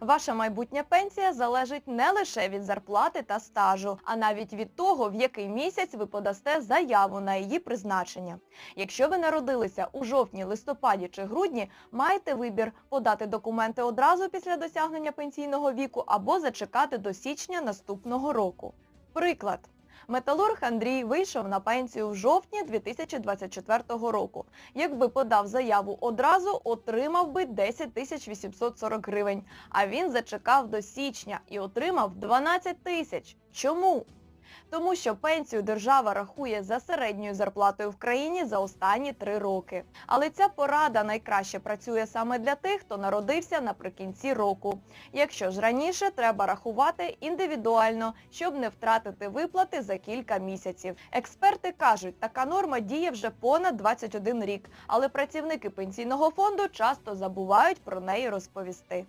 Ваша майбутня пенсія залежить не лише від зарплати та стажу, а навіть від того, в який місяць ви подасте заяву на її призначення. Якщо ви народилися у жовтні, листопаді чи грудні, маєте вибір подати документи одразу після досягнення пенсійного віку або зачекати до січня наступного року. Приклад. Металург Андрій вийшов на пенсію в жовтні 2024 року. Якби подав заяву одразу, отримав би 10 тисяч 840 гривень, а він зачекав до січня і отримав 12 тисяч. Чому? Тому що пенсію держава рахує за середньою зарплатою в країні за останні три роки. Але ця порада найкраще працює саме для тих, хто народився наприкінці року. Якщо ж раніше, треба рахувати індивідуально, щоб не втратити виплати за кілька місяців. Експерти кажуть, така норма діє вже понад 21 рік, але працівники пенсійного фонду часто забувають про неї розповісти.